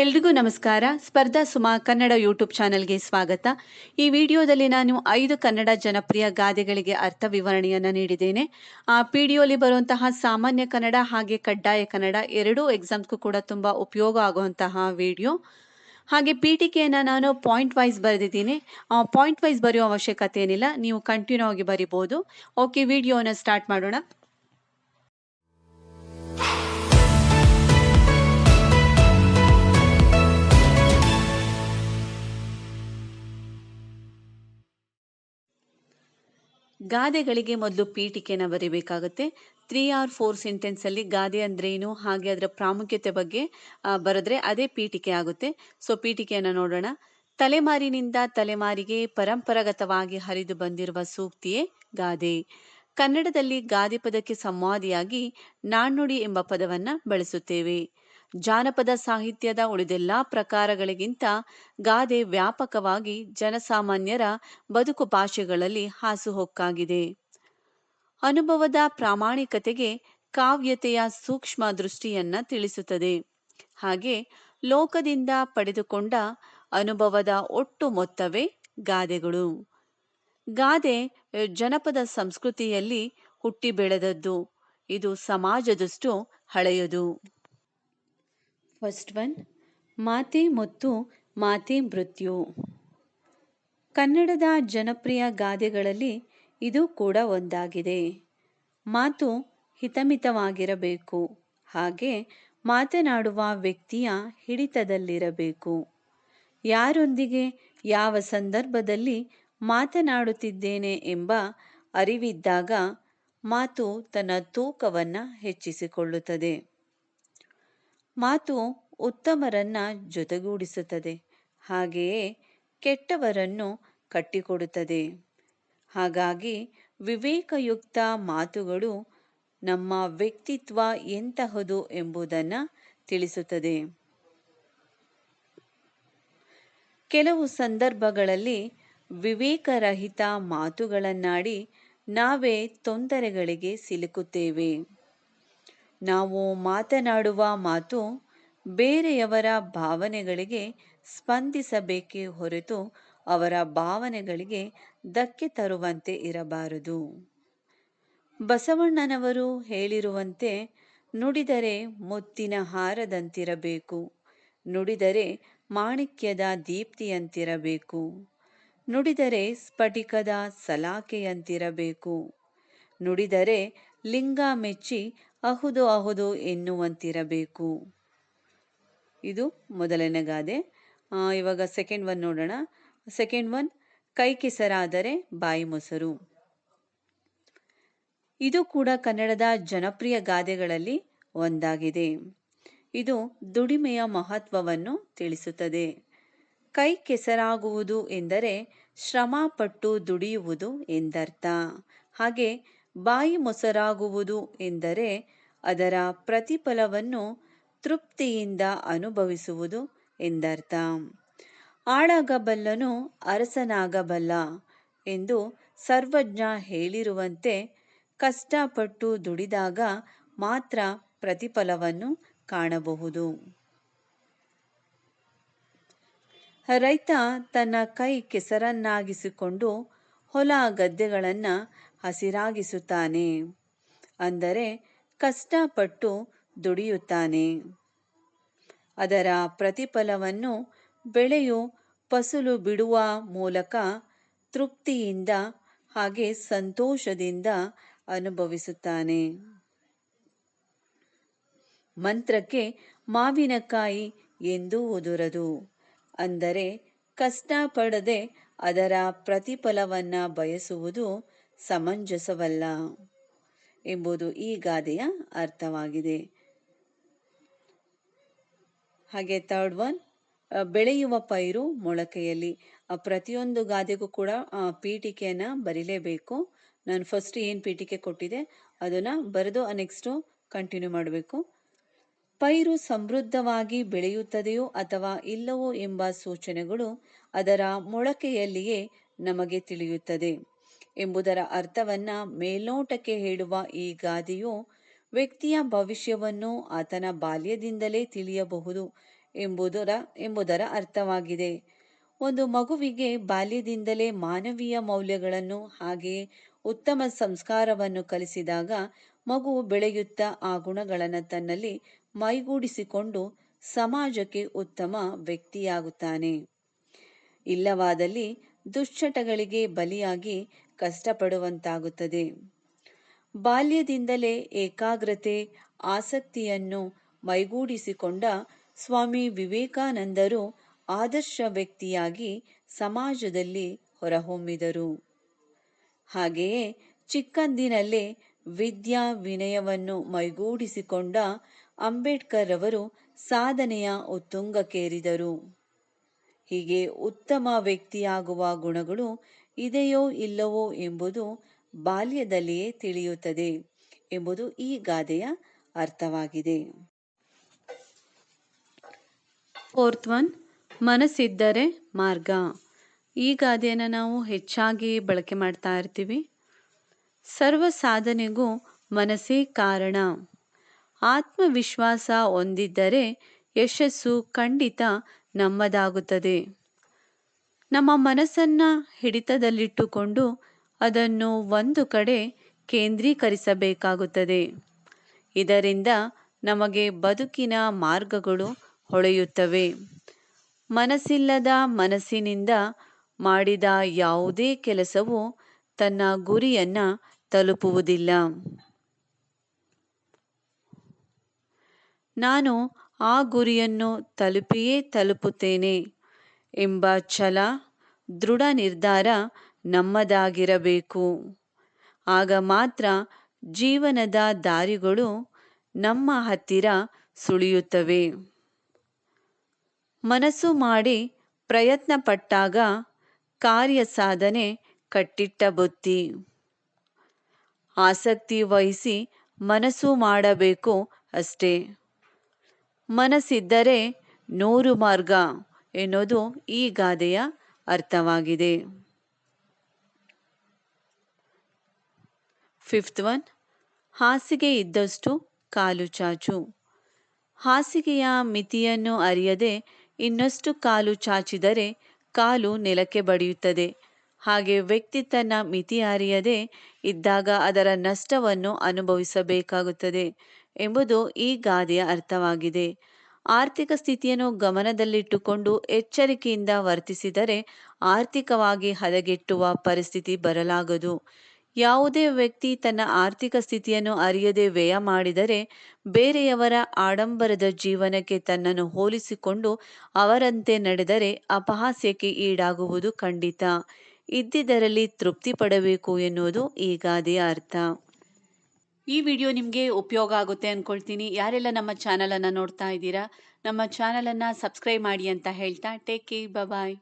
ಎಲ್ರಿಗೂ ನಮಸ್ಕಾರ. ಸ್ಪರ್ಧಾ ಸುಮಾ ಕನ್ನಡ ಯೂಟ್ಯೂಬ್ ಚಾನೆಲ್ಗೆ ಸ್ವಾಗತ. ಈ ವಿಡಿಯೋದಲ್ಲಿ ನಾನು ಐದು ಕನ್ನಡ ಜನಪ್ರಿಯ ಗಾದೆಗಳಿಗೆ ಅರ್ಥ ವಿವರಣೆಯನ್ನು ನೀಡಿದ್ದೇನೆ. ಆ ಪಿ ಡಿಒಲಿ ಬರುವಂತಹ ಸಾಮಾನ್ಯ ಕನ್ನಡ ಹಾಗೆ ಕಡ್ಡಾಯ ಕನ್ನಡ ಎರಡೂ ಎಕ್ಸಾಮ್ಸ್ಗೂ ಕೂಡ ತುಂಬ ಉಪಯೋಗ ಆಗುವಂತಹ ವಿಡಿಯೋ. ಹಾಗೆ ಪೀಠಿಕೆಯನ್ನು ನಾನು ಪಾಯಿಂಟ್ ವೈಸ್ ಬರೆದಿದ್ದೀನಿ. ಪಾಯಿಂಟ್ ವೈಸ್ ಬರೆಯೋ ಅವಶ್ಯಕತೆ ಏನಿಲ್ಲ. ನೀವು ಕಂಟಿನ್ಯೂ ಆಗಿ ಬರಿಬೋದು. ಓಕೆ ವಿಡಿಯೋನ ಸ್ಟಾರ್ಟ್ ಮಾಡೋಣ. ಗಾದೆಗಳಿಗೆ ಮೊದಲು ಪೀಠಿಕೆನ ಬರಿಬೇಕಾಗುತ್ತೆ. ತ್ರೀ ಆರ್ ಫೋರ್ ಸೆಂಟೆನ್ಸಲ್ಲಿ ಗಾದೆ ಅಂದ್ರೇನು ಹಾಗೆ ಅದರ ಪ್ರಾಮುಖ್ಯತೆ ಬಗ್ಗೆ ಬರೆದ್ರೆ ಅದೇ ಪೀಠಿಕೆ ಆಗುತ್ತೆ. ಸೊ ಪೀಠಿಕೆಯನ್ನು ನೋಡೋಣ. ತಲೆಮಾರಿನಿಂದ ತಲೆಮಾರಿಗೆ ಪರಂಪರಾಗತವಾಗಿ ಹರಿದು ಬಂದಿರುವ ಸೂಕ್ತಿಯೇ ಗಾದೆ. ಕನ್ನಡದಲ್ಲಿ ಗಾದೆ ಪದಕ್ಕೆ ಸಂವಾದಿಯಾಗಿ ನಾಣ್ಣುಡಿ ಎಂಬ ಪದವನ್ನ ಬಳಸುತ್ತೇವೆ. ಜಾನಪದ ಸಾಹಿತ್ಯದ ಉಳಿದೆಲ್ಲ ಪ್ರಕಾರಗಳಿಗಿಂತ ಗಾದೆ ವ್ಯಾಪಕವಾಗಿ ಜನಸಾಮಾನ್ಯರ ಬದುಕು ಭಾಷೆಗಳಲ್ಲಿ ಹಾಸುಹೊಕ್ಕಾಗಿದೆ. ಅನುಭವದ ಪ್ರಾಮಾಣಿಕತೆಗೆ ಕಾವ್ಯತೆಯ ಸೂಕ್ಷ್ಮ ದೃಷ್ಟಿಯನ್ನ ತಿಳಿಸುತ್ತದೆ. ಹಾಗೆ ಲೋಕದಿಂದ ಪಡೆದುಕೊಂಡ ಅನುಭವದ ಒಟ್ಟು ಮೊತ್ತವೇ ಗಾದೆಗಳು. ಗಾದೆ ಜನಪದ ಸಂಸ್ಕೃತಿಯಲ್ಲಿ ಹುಟ್ಟಿ ಬೆಳೆದದ್ದು ಇದು ಸಮಾಜದಷ್ಟು ಹಳೆಯದು. ಫಸ್ಟ್ ಒನ್ ಮಾತೆ ಮತ್ತು, ಮಾತೆ ಮೃತ್ಯು. ಕನ್ನಡದ ಜನಪ್ರಿಯ ಗಾದೆಗಳಲ್ಲಿ ಇದು ಕೂಡ ಒಂದಾಗಿದೆ. ಮಾತು ಹಿತಮಿತವಾಗಿರಬೇಕು, ಹಾಗೆ ಮಾತನಾಡುವ ವ್ಯಕ್ತಿಯ ಹಿಡಿತದಲ್ಲಿರಬೇಕು. ಯಾರೊಂದಿಗೆ ಯಾವ ಸಂದರ್ಭದಲ್ಲಿ ಮಾತನಾಡುತ್ತಿದ್ದೇನೆ ಎಂಬ ಅರಿವಿದ್ದಾಗ ಮಾತು ತನ್ನ ತೂಕವನ್ನು ಹೆಚ್ಚಿಸಿಕೊಳ್ಳುತ್ತದೆ. ಮಾತು ಉತ್ತಮರನ್ನ ಜೊತೆಗೂಡಿಸುತ್ತದೆ, ಹಾಗೆಯೇ ಕೆಟ್ಟವರನ್ನು ಕಟ್ಟಿಕೊಡುತ್ತದೆ. ಹಾಗಾಗಿ ವಿವೇಕಯುಕ್ತ ಮಾತುಗಳು ನಮ್ಮ ವ್ಯಕ್ತಿತ್ವ ಎಂತಹದು ಎಂಬುದನ್ನು ತಿಳಿಸುತ್ತದೆ. ಕೆಲವು ಸಂದರ್ಭಗಳಲ್ಲಿ ವಿವೇಕರಹಿತ ಮಾತುಗಳನ್ನಾಡಿ ನಾವೇ ತೊಂದರೆಗಳಿಗೆ ಸಿಲುಕುತ್ತೇವೆ. ನಾವು ಮಾತನಾಡುವ ಮಾತು ಬೇರೆಯವರ ಭಾವನೆಗಳಿಗೆ ಸ್ಪಂದಿಸಬೇಕೇ ಹೊರತು ಅವರ ಭಾವನೆಗಳಿಗೆ ಧಕ್ಕೆ ತರುವಂತೆ ಇರಬಾರದು. ಬಸವಣ್ಣನವರು ಹೇಳಿರುವಂತೆ, ನುಡಿದರೆ ಮುತ್ತಿನ ಹಾರದಂತಿರಬೇಕು, ನುಡಿದರೆ ಮಾಣಿಕ್ಯದ ದೀಪ್ತಿಯಂತಿರಬೇಕು, ನುಡಿದರೆ ಸ್ಫಟಿಕದ ಸಲಾಕೆಯಂತಿರಬೇಕು, ನುಡಿದರೆ ಲಿಂಗ ಮೆಚ್ಚಿ ಅಹುದು ಅಹುದು ಎನ್ನುವಂತಿರಬೇಕು. ಇದು ಮೊದಲನೇ ಗಾದೆ. ಇವಾಗ ಸೆಕೆಂಡ್ ಒನ್ ನೋಡೋಣ. ಸೆಕೆಂಡ್ ಒನ್ ಕೈ ಕೆಸರಾದರೆ ಬಾಯಿ ಮೊಸರು. ಇದು ಕೂಡ ಕನ್ನಡದ ಜನಪ್ರಿಯ ಗಾದೆಗಳಲ್ಲಿ ಒಂದಾಗಿದೆ. ಇದು ದುಡಿಮೆಯ ಮಹತ್ವವನ್ನು ತಿಳಿಸುತ್ತದೆ. ಕೈ ಕೆಸರಾಗುವುದು ಎಂದರೆ ಶ್ರಮ ಪಟ್ಟು ದುಡಿಯುವುದು ಎಂದರ್ಥ. ಹಾಗೆ ಬಾಯಿ ಮೊಸರಾಗುವುದು ಎಂದರೆ ಅದರ ಪ್ರತಿಫಲವನ್ನು ತೃಪ್ತಿಯಿಂದ ಅನುಭವಿಸುವುದು ಎಂದರ್ಥ. ಆಳಾಗಬಲ್ಲನು ಅರಸನಾಗಬಲ್ಲ ಎಂದು ಸರ್ವಜ್ಞ ಹೇಳಿರುವಂತೆ ಕಷ್ಟಪಟ್ಟು ದುಡಿದಾಗ ಮಾತ್ರ ಪ್ರತಿಫಲವನ್ನು ಕಾಣಬಹುದು. ರೈತ ತನ್ನ ಕೈ ಕೆಸರನ್ನಾಗಿಸಿಕೊಂಡು ಹೊಲ ಗದ್ದೆಗಳನ್ನ ಹಸಿರಾಗಿಸುತ್ತಾನೆ. ಅಂದರೆ ಕಷ್ಟಪಟ್ಟು ದುಡಿಯುತ್ತಾನೆ. ಅದರ ಪ್ರತಿಫಲವನ್ನು ಬೆಳೆಯು ಫಸಲು ಬಿಡುವ ಮೂಲಕ ತೃಪ್ತಿಯಿಂದ ಹಾಗೆ ಸಂತೋಷದಿಂದ ಅನುಭವಿಸುತ್ತಾನೆ. ಮಂತ್ರಕ್ಕೆ ಮಾವಿನಕಾಯಿ ಎಂದೂ ಉದುರದು. ಅಂದರೆ ಕಷ್ಟಪಡದೆ ಅದರ ಪ್ರತಿಫಲವನ್ನ ಬಯಸುವುದು ಸಮಂಜಸವಲ್ಲ ಎಂಬುದು ಈ ಗಾದೆಯ ಅರ್ಥವಾಗಿದೆ. ಹಾಗೆ ಥರ್ಡ್ ಒನ್ ಬೆಳೆಯುವ ಪೈರು ಮೊಳಕೆಯಲ್ಲಿ. ಪ್ರತಿಯೊಂದು ಗಾದೆಗೂ ಕೂಡ ಪೀಠಿಕೆಯನ್ನ ಬರಿಲೇಬೇಕು. ನಾನು ಫಸ್ಟ್ ಏನು ಪೀಠಿಕೆ ಕೊಟ್ಟಿದೆ, ಅದನ್ನ ಬರೆದು ನೆಕ್ಸ್ಟು ಕಂಟಿನ್ಯೂ ಮಾಡಬೇಕು. ಪೈರು ಸಮೃದ್ಧವಾಗಿ ಬೆಳೆಯುತ್ತದೆಯೋ ಅಥವಾ ಇಲ್ಲವೋ ಎಂಬ ಸೂಚನೆಗಳು ಅದರ ಮೊಳಕೆಯಲ್ಲಿಯೇ ನಮಗೆ ತಿಳಿಯುತ್ತದೆ. ಎಂಬುದರ ಅರ್ಥವನ್ನ ಮೇಲ್ನೋಟಕ್ಕೆ ಹೇಳುವ ಈ ಗಾದೆಯು ವ್ಯಕ್ತಿಯ ಭವಿಷ್ಯವನ್ನು ಆತನ ಬಾಲ್ಯದಿಂದಲೇ ತಿಳಿಯಬಹುದು ಎಂಬುದರ ಎಂಬುದರ ಅರ್ಥವಾಗಿದೆ. ಒಂದು ಮಗುವಿಗೆ ಬಾಲ್ಯದಿಂದಲೇ ಮಾನವೀಯ ಮೌಲ್ಯಗಳನ್ನು ಹಾಗೆಯೇ ಉತ್ತಮ ಸಂಸ್ಕಾರವನ್ನು ಕಲಿಸಿದಾಗ ಮಗು ಬೆಳೆಯುತ್ತಾ ಆ ಗುಣಗಳನ್ನು ತನ್ನಲ್ಲಿ ಮೈಗೂಡಿಸಿಕೊಂಡು ಸಮಾಜಕ್ಕೆ ಉತ್ತಮ ವ್ಯಕ್ತಿಯಾಗುತ್ತಾನೆ. ಇಲ್ಲವಾದಲ್ಲಿ ದುಶ್ಚಟಗಳಿಗೆ ಬಲಿಯಾಗಿ ಕಷ್ಟಪಡುವಂತಾಗುತ್ತದೆ. ಬಾಲ್ಯದಿಂದಲೇ ಏಕಾಗ್ರತೆ, ಆಸಕ್ತಿಯನ್ನು ಮೈಗೂಡಿಸಿಕೊಂಡ ಸ್ವಾಮಿ ವಿವೇಕಾನಂದರು ಆದರ್ಶ ವ್ಯಕ್ತಿಯಾಗಿ ಸಮಾಜದಲ್ಲಿ ಹೊರಹೊಮ್ಮಿದರು. ಹಾಗೆಯೇ ಚಿಕ್ಕಂದಿನಲ್ಲೇ ವಿದ್ಯಾ ವಿನಯವನ್ನು ಮೈಗೂಡಿಸಿಕೊಂಡ ಅಂಬೇಡ್ಕರ್ ಅವರು ಸಾಧನೆಯ ಉತ್ತುಂಗಕ್ಕೇರಿದರು. ಹೀಗೆ ಉತ್ತಮ ವ್ಯಕ್ತಿಯಾಗುವ ಗುಣಗಳು ಇದೆಯೋ ಇಲ್ಲವೋ ಎಂಬುದು ಬಾಲ್ಯದಲ್ಲಿಯೇ ತಿಳಿಯುತ್ತದೆ ಎಂಬುದು ಈ ಗಾದೆಯ ಅರ್ಥವಾಗಿದೆ. ಫೋರ್ತ್ ಒನ್ ಮನಸ್ಸಿದ್ದರೆ ಮಾರ್ಗ. ಈ ಗಾದೆಯನ್ನು ನಾವು ಹೆಚ್ಚಾಗಿ ಬಳಕೆ ಮಾಡ್ತಾ ಇರ್ತೀವಿ. ಸರ್ವ ಸಾಧನೆಗೂ ಮನಸ್ಸೇ ಕಾರಣ. ಆತ್ಮವಿಶ್ವಾಸ ಹೊಂದಿದ್ದರೆ ಯಶಸ್ಸು ಖಂಡಿತ ನಮ್ಮದಾಗುತ್ತದೆ. ನಮ್ಮ ಮನಸ್ಸನ್ನು ಹಿಡಿತದಲ್ಲಿಟ್ಟುಕೊಂಡು ಅದನ್ನು ಒಂದು ಕಡೆ ಕೇಂದ್ರೀಕರಿಸಬೇಕಾಗುತ್ತದೆ. ಇದರಿಂದ ನಮಗೆ ಬದುಕಿನ ಮಾರ್ಗಗಳು ಹೊಳೆಯುತ್ತವೆ. ಮನಸ್ಸಿಲ್ಲದ ಮನಸ್ಸಿನಿಂದ ಮಾಡಿದ ಯಾವುದೇ ಕೆಲಸವು ತನ್ನ ಗುರಿಯನ್ನು ತಲುಪುವುದಿಲ್ಲ. ನಾನು ಆ ಗುರಿಯನ್ನು ತಲುಪಿಯೇ ತಲುಪುತ್ತೇನೆ. ಎಂಬ ಛಲ, ದೃಢ ನಿರ್ಧಾರ ನಮ್ಮದಾಗಿರಬೇಕು. ಆಗ ಮಾತ್ರ ಜೀವನದ ದಾರಿಗಳು ನಮ್ಮ ಹತ್ತಿರ ಸುಳಿಯುತ್ತವೆ. ಮನಸ್ಸು ಮಾಡಿ ಪ್ರಯತ್ನ ಪಟ್ಟಾಗ ಕಾರ್ಯ ಸಾಧನೆ ಕಟ್ಟಿಟ್ಟ ಬುತ್ತಿ ಆಸಕ್ತಿ ವಹಿಸಿ ಮನಸ್ಸು ಮಾಡಬೇಕು ಅಷ್ಟೇ. ಮನಸ್ಸಿದ್ದರೆ ನೂರು ಮಾರ್ಗ. ಎನ್ನುವುದು ಈ ಗಾದೆಯ ಅರ್ಥವಾಗಿದೆ. ಫಿಫ್ತ್ ಒನ್ ಹಾಸಿಗೆ ಇದ್ದಷ್ಟು ಕಾಲು ಚಾಚು. ಹಾಸಿಗೆಯ ಮಿತಿಯನ್ನು ಅರಿಯದೆ ಇನ್ನಷ್ಟು ಕಾಲು ಚಾಚಿದರೆ ಕಾಲು ನೆಲಕ್ಕೆ ಬಡಿಯುತ್ತದೆ. ಹಾಗೆ ವ್ಯಕ್ತಿ ತನ್ನ ಮಿತಿ ಅರಿಯದೆ ಇದ್ದಾಗ ಅದರ ನಷ್ಟವನ್ನು ಅನುಭವಿಸಬೇಕಾಗುತ್ತದೆ ಎಂಬುದು ಈ ಗಾದೆಯ ಅರ್ಥವಾಗಿದೆ. ಆರ್ಥಿಕ ಸ್ಥಿತಿಯನ್ನು ಗಮನದಲ್ಲಿಟ್ಟುಕೊಂಡು ಎಚ್ಚರಿಕೆಯಿಂದ ವರ್ತಿಸಿದರೆ ಆರ್ಥಿಕವಾಗಿ ಹದಗೆಟ್ಟುವ ಪರಿಸ್ಥಿತಿ ಬರಲಾಗದು. ಯಾವುದೇ ವ್ಯಕ್ತಿ ತನ್ನ ಆರ್ಥಿಕ ಸ್ಥಿತಿಯನ್ನು ಅರಿಯದೆ ವ್ಯಯ ಮಾಡಿದರೆ ಬೇರೆಯವರ ಆಡಂಬರದ ಜೀವನಕ್ಕೆ ತನ್ನನ್ನು ಹೋಲಿಸಿಕೊಂಡು ಅವರಂತೆ ನಡೆದರೆ ಅಪಹಾಸ್ಯಕ್ಕೆ ಈಡಾಗುವುದು ಖಂಡಿತ. ಇದ್ದಿದ್ದರಲ್ಲಿ ತೃಪ್ತಿ ಪಡಬೇಕು ಎನ್ನುವುದು ಈ ಅರ್ಥ. ಈ ವಿಡಿಯೋ ನಿಮಗೆ ಉಪಯೋಗ ಆಗುತ್ತೆ ಅಂದ್ಕೊಳ್ತೀನಿ ಯಾರೆಲ್ಲ ನಮ್ಮ ಚಾನಲನ್ನು ನೋಡ್ತಾ ಇದ್ದೀರಾ, ನಮ್ಮ ಚಾನಲನ್ನು ಸಬ್ಸ್ಕ್ರೈಬ್ ಮಾಡಿ ಅಂತ ಹೇಳ್ತಾ ಟೇಕ್ ಕೇರ್ ಬಾಯ್